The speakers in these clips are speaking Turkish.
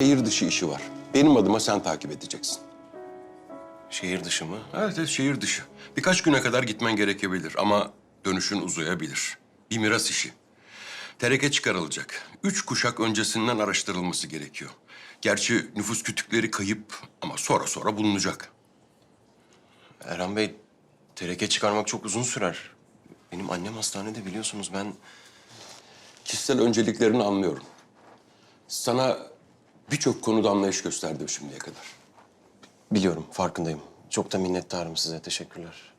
Şehir dışı işi var. Benim adıma sen takip edeceksin. Şehir dışı mı? Evet, evet şehir dışı. Birkaç güne kadar gitmen gerekebilir ama dönüşün uzayabilir. Bir miras işi. Tereke çıkarılacak. Üç kuşak öncesinden araştırılması gerekiyor. Gerçi nüfus kütükleri kayıp ama sonra sonra bulunacak. Erhan Bey, tereke çıkarmak çok uzun sürer. Benim annem hastanede biliyorsunuz ben... Kişisel önceliklerini anlıyorum. Sana birçok konuda anlayış gösterdim şimdiye kadar. Biliyorum, farkındayım. Çok da minnettarım size, teşekkürler.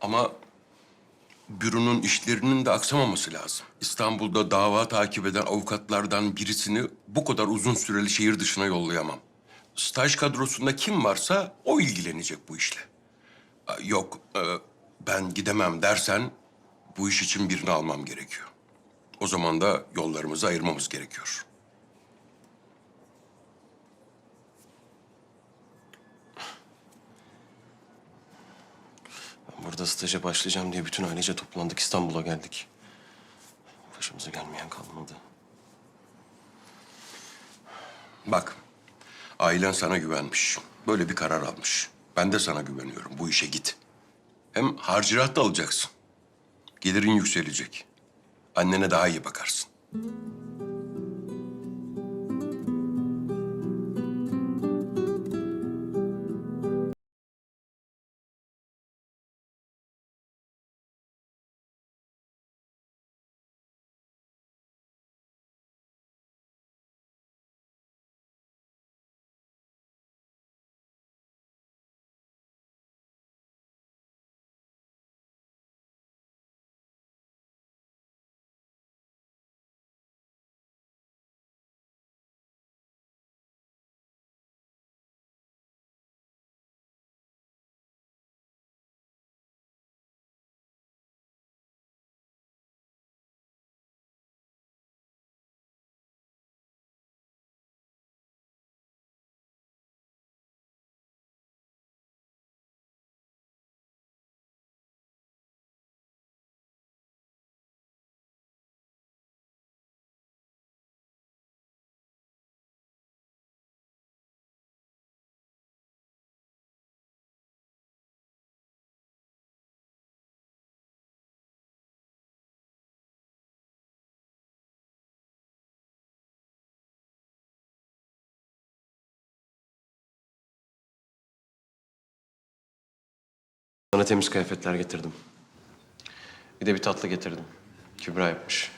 Ama büronun işlerinin de aksamaması lazım. İstanbul'da dava takip eden avukatlardan birisini bu kadar uzun süreli şehir dışına yollayamam. Staj kadrosunda kim varsa o ilgilenecek bu işle. Yok, e, ben gidemem dersen bu iş için birini almam gerekiyor. O zaman da yollarımızı ayırmamız gerekiyor. Burada staja başlayacağım diye bütün ailece toplandık, İstanbul'a geldik. Başımıza gelmeyen kalmadı. Bak, ailen sana güvenmiş. Böyle bir karar almış. Ben de sana güveniyorum. Bu işe git. Hem harcırah da alacaksın. Gelirin yükselecek. Annene daha iyi bakarsın. Sana temiz kıyafetler getirdim. Bir de bir tatlı getirdim. Kübra yapmış.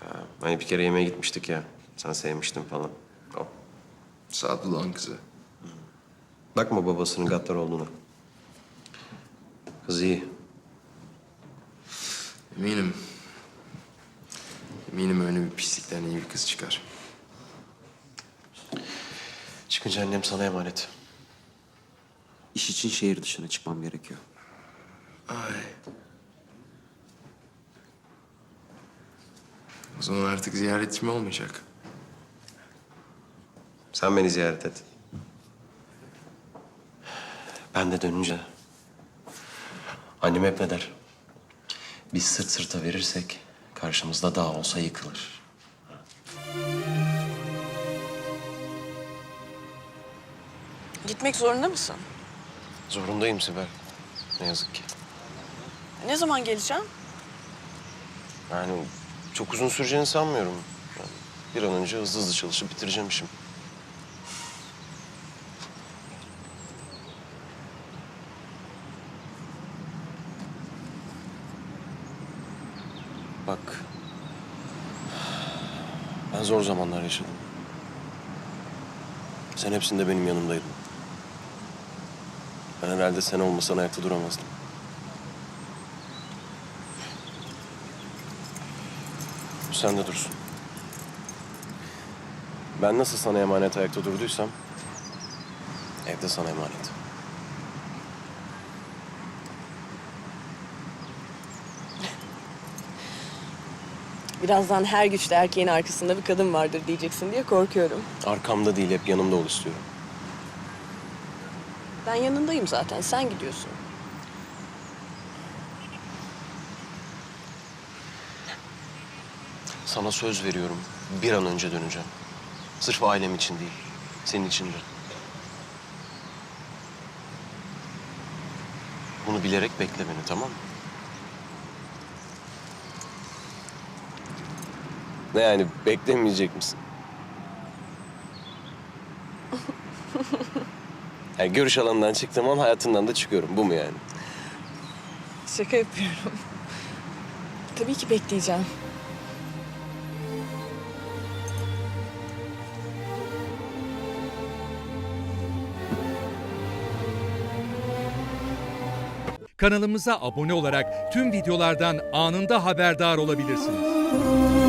Ha, hani bir kere yemeğe gitmiştik ya. Sen sevmiştin falan. O. Sadılan kızı. Bakma babasının gaddar olduğunu. Kız iyi. Eminim. Eminim öyle bir pislikten iyi bir kız çıkar. Çıkınca annem sana emanet. İş için şehir dışına çıkmam gerekiyor. Ay. O zaman artık ziyaretçim olmayacak. Sen beni ziyaret et. Ben de dönünce. Annem hep ne der? Biz sırt sırta verirsek karşımızda dağ olsa yıkılır. Gitmek zorunda mısın? Zorundayım Sibel. Ne yazık ki. Ne zaman geleceğim? Yani çok uzun süreceğini sanmıyorum. Yani bir an önce hızlı hızlı çalışıp bitireceğim işimi. Bak. Ben zor zamanlar yaşadım. Sen hepsinde benim yanımdaydın. Ben herhalde sen olmasan ayakta duramazdım. Bu sende dursun. Ben nasıl sana emanet ayakta durduysam... ...evde sana emanet. Birazdan her güçlü erkeğin arkasında bir kadın vardır diyeceksin diye korkuyorum. Arkamda değil, hep yanımda ol istiyorum. Ben yanındayım zaten, sen gidiyorsun. Sana söz veriyorum, bir an önce döneceğim. Sırf ailem için değil, senin için de. Bunu bilerek bekle beni, tamam mı? Ne yani, beklemeyecek misin? Yani görüş alanından çıktığım an hayatından da çıkıyorum. Bu mu yani? Şaka yapıyorum. Tabii ki bekleyeceğim. Kanalımıza abone olarak tüm videolardan anında haberdar olabilirsiniz.